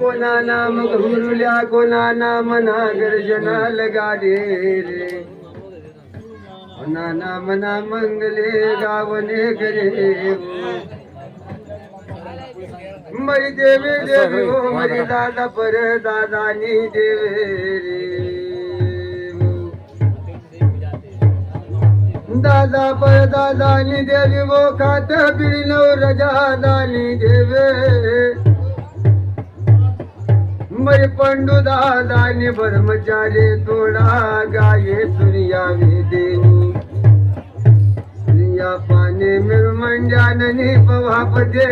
कोणा नाम घुरुल्या कोणा नाम ना गर्जना लगाडे रे. कोणा नाम ना मंगले गावने करे मरी देवे देवी हो मरी दादा पर दादानी देवे रे. दादा पर दादानी देवी वो खात बिळणव रजा दानी देवे. मै पंडू दादानी ब्रह्मचारी थोडा गाये सूर्या वेदेनी. सूर्या पाने मिळमंजाननी पवापदे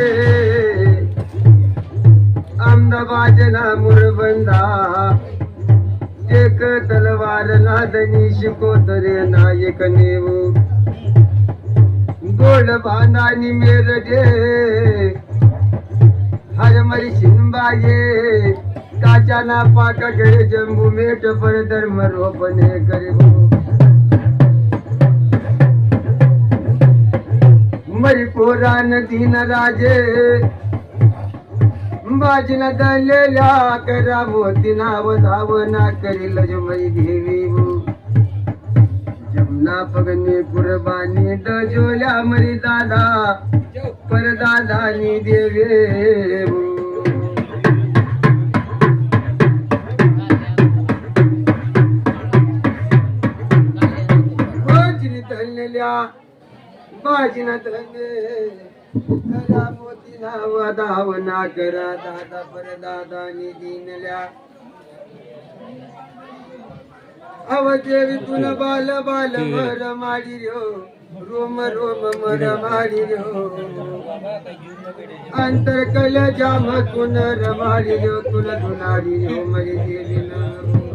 अहमदाबादना मुरबंदा. एक तलवार नादनी शिकोतरे नायक नेव. गोड बांधानी मेरडे हरमरी शिंबाये. काचाना पाका गळे जंबू मेट पर धर्म रोपणे करबो मरी पोरान दीन राजे बाजना दलेल्या करा मोती नाव धावना करील जमई देवी वो जमना पगने कुर्बानी दजोल्या मरी दादा पर दादानी देवे वो बाजनी बाजना धने करा मोती नाव धावना करा दादा पर दादानी दिनल्या अवदेवी तुन बाल बाल मर माडी रो रोम रोम मर माडी रो अंतर कल जाम तुन रमाडी रो तुन धुनाडी रो मरी देवी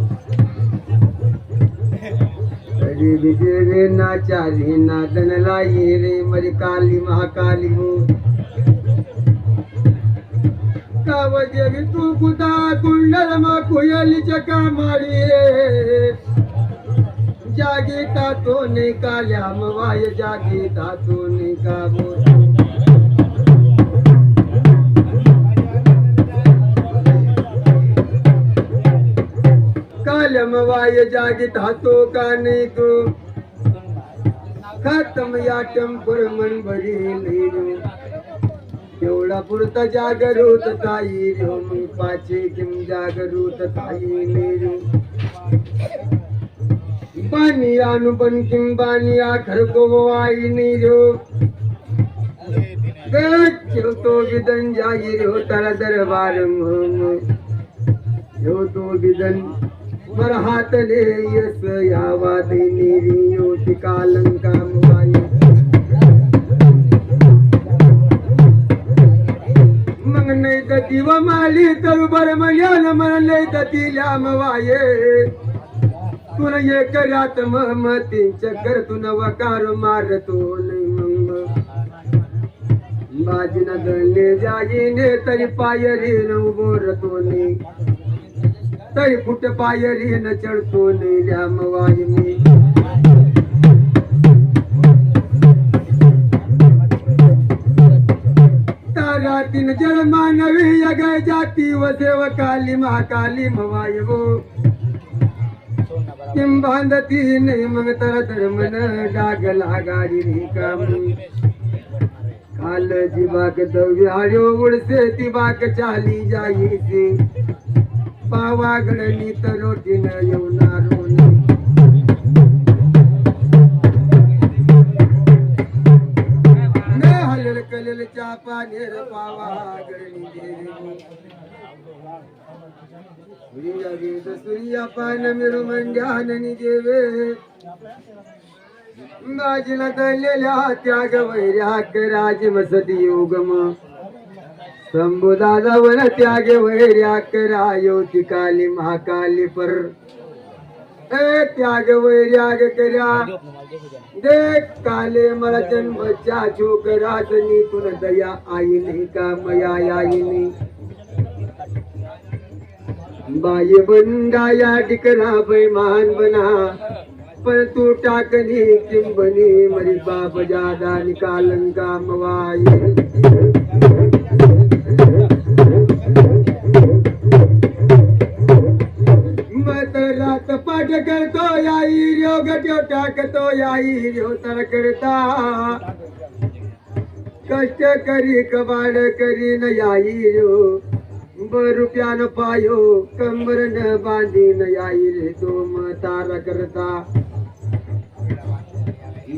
रे विजय नाचारी नादन लाई रे मरी काली महाकाली हो। काव देवी तू कुदा कुंडल मा कुयली चका मारी रे? जागी तातो ने काल्या मवाय जागी तातो ने काबो वाय जागी धातो का नाही तू खतम याटम मन भरी लिरू एवढा पुरता जागरूत ताई रो मी पाचे किम जागरूत ताई लिरू पाणी अनुपन किम बानी आखर को आई नीरो। तो विदन जाई रो तारा दरबार मम यो तो विदन वर यस यावा देनेरी योटी कालंका मुवाई मग नाही तर दिव माली तर बर मल्यान मन नाही तर तिला मवाये तुला एक रात महमती चक्कर तुन वकार मारतो नाही मग। गले दळले जाईने तरी पायरी न उभो नाही तरी फुट पायरी न चढतो नेल्या मवाई मी तीन जल मानवी अगर जाती व देव काली महाकाली मवाय वो। किम बांधती नहीं मंगतर धर्म न डाग नहीं काम। काल जी बाग जीवाक दव्याड़ो उड़ से बाग चाली जाई से। पावागडनी तरोटीन येऊनारो न. हलल कलल चापा नेर पावागडनी देवी. सूर्या वेद सूर्या पान मिरु मंड्याननी देवे. बाजीला दळलेल्या त्याग वैर्याक राज वसती योगमा. शंभुदादा वन त्याग करा रायोती काली महाकाली पर. ए त्याग वैराग कर्या देख काले मला जन्मच्या छोकराच तुन दया आई नाही का मया आई नाही. बाई बंदा या टिकरा बैमान बना. पण तू टाकली किंबनी मरी बाप जादा निकालंका मवाई. ताकतो आई जो तर करता कष्ट करी, कबाड़ करी न आई जो रुपया न पायो, कमर न बांधी न आई रे तो मतारा करता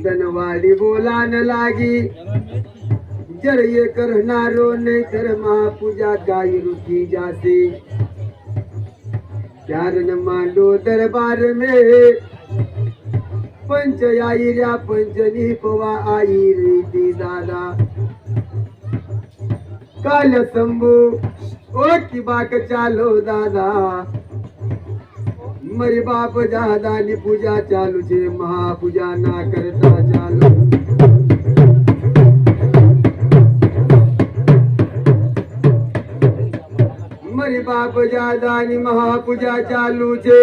धनवाड़ी बोला न लागी। जर ये करनारो नहीं कर मा पूजा गाई रुकी जाती। प्यार न मांडो दरबार में। पंच आई ऱ्या पंचनी पवा आई रीती दादा काल शंभू ओ की बाक चालो दादा मरी बाप दादा ની પૂજા ચાલુ છે મહાપૂજા ના કરતા ચાલુ મારી બાપ દાદાની મહાપૂજા ચાલુ છે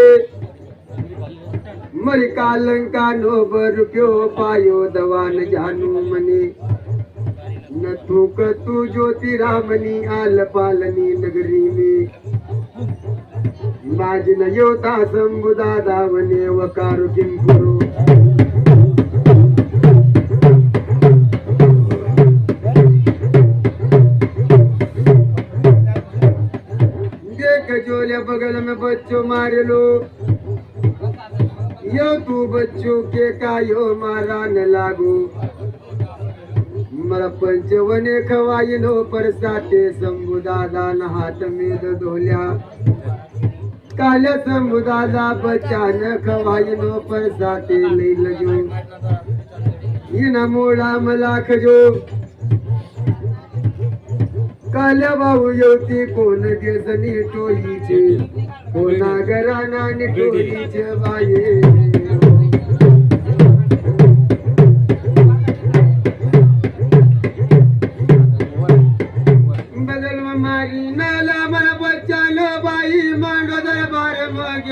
મારી કાલંકા નો રૂપિયો પાયો દવાન જાનું મને નથું કતું જ્યોતિરામની આલપાલની નગરી में बाजन योता शंभु दादा वने वकारू किम करू देख जोले बगल में बच्चों मारे लो यो तू बच्चों के कायो मारा न लागू। मर पंचवने खवायनो पर साते शंभु दादा न हात में धोल्या। काल समुदादा बचान खवायनो पर साते लई लजो इन मोडा मला खजो काल भाऊ येवती कोण देसनी टोळीचे कोणा घराना टोळीचे बाये? बाई मांडो दरबार मग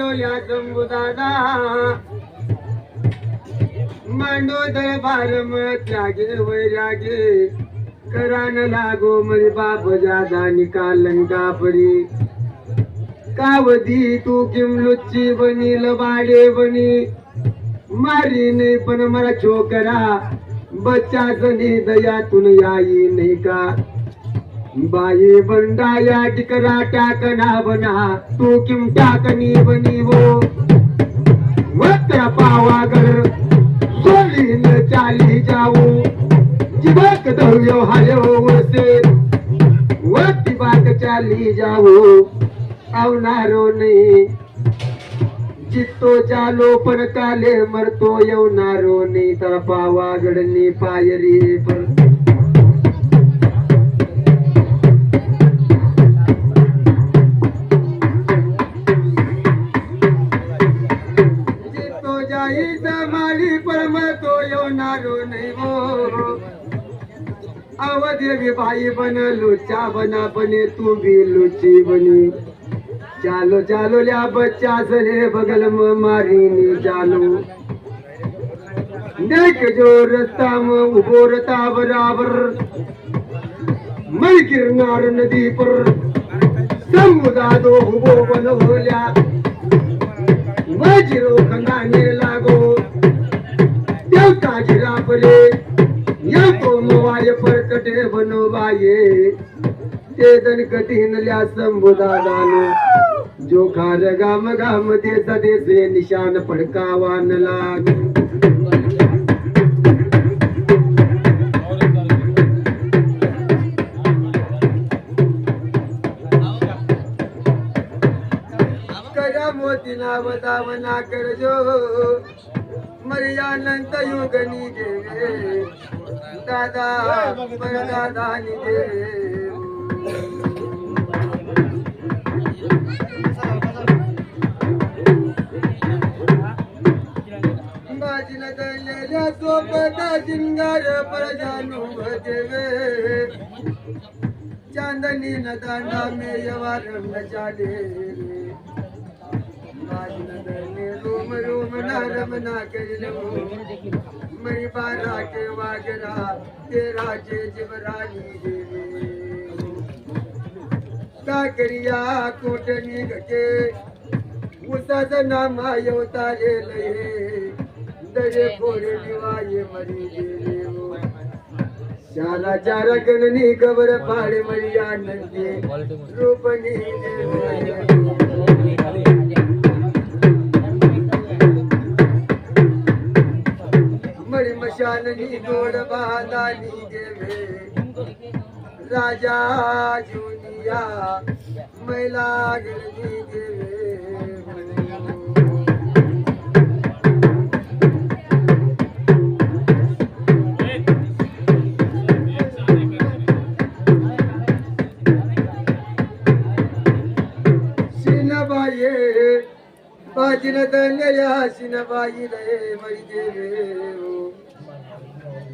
मांडो दरबार मग त्यागे वैरागे. करान लागो मरी बाप जादा निकालंका परी कावधी तू किम लुच्ची बनी लबाडे बनी. मारी नाही पण मला छोकरा बच्चा जनी दयातून याई नाही का. बाई बंडाया टिकरा टाकना बना तू किम टाकनी बनी वो. हायो हो वसे वक्ती बात चाली जाऊ. आवनारो नाही. जितो चालो पण काले मरतो येवनारो नाही. तर पावागडनी पायरी पण देवी बाई बन लुच्चा बना बने तू भी लुची बनी चालो चालो लिया बच्चा सले बगल में मारी नी चालो देख जो रस्ता में उभो रता बराबर मैं गिरनार नदी पर समुदादो उभो बन होल्या। वजिरो खंगाने लागो देवता जिरा पले तो मोवाय परकटे बनवाये ते दन ल्या संबुदादानो जो खार गाम गाम देश देशे निशान पडकावान लाग। नाव दावना करजो मर्यानंत युगनी गे दादा दादा निजे। सोपता जिंगार परजानु चांदनी न दांडा में यवार न चाले आज न ना कर मरी बारा के वाजरा ते राजे जिवरानी देवी काकरिया कोटनी गके उसाचं नाम येवतारे लये. दरे पोरे दिवाये मरी गेले हो. शाला गणनी गबर पाडे मरी आनंदी. रूपणी देवी चाननी गोड़ बहादानी देवे राजा जूनिया मैला गली देवे बाजिन दन सिन बाई रे मई देवे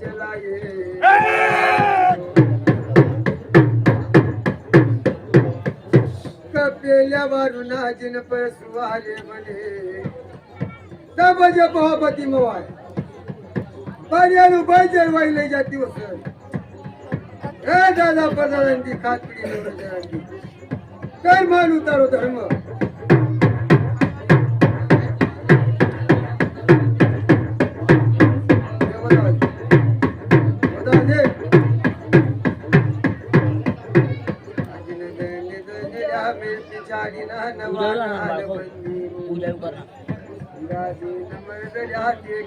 چلائے شک پیلا ورنا جن پر سوار ونے دبج بابھتی مواي پانی رو بائجے ويله جاتي وس اے جا جا پردان دي کھاتڑی روتے کر مان اتارو دھرم करा नमर दर्या के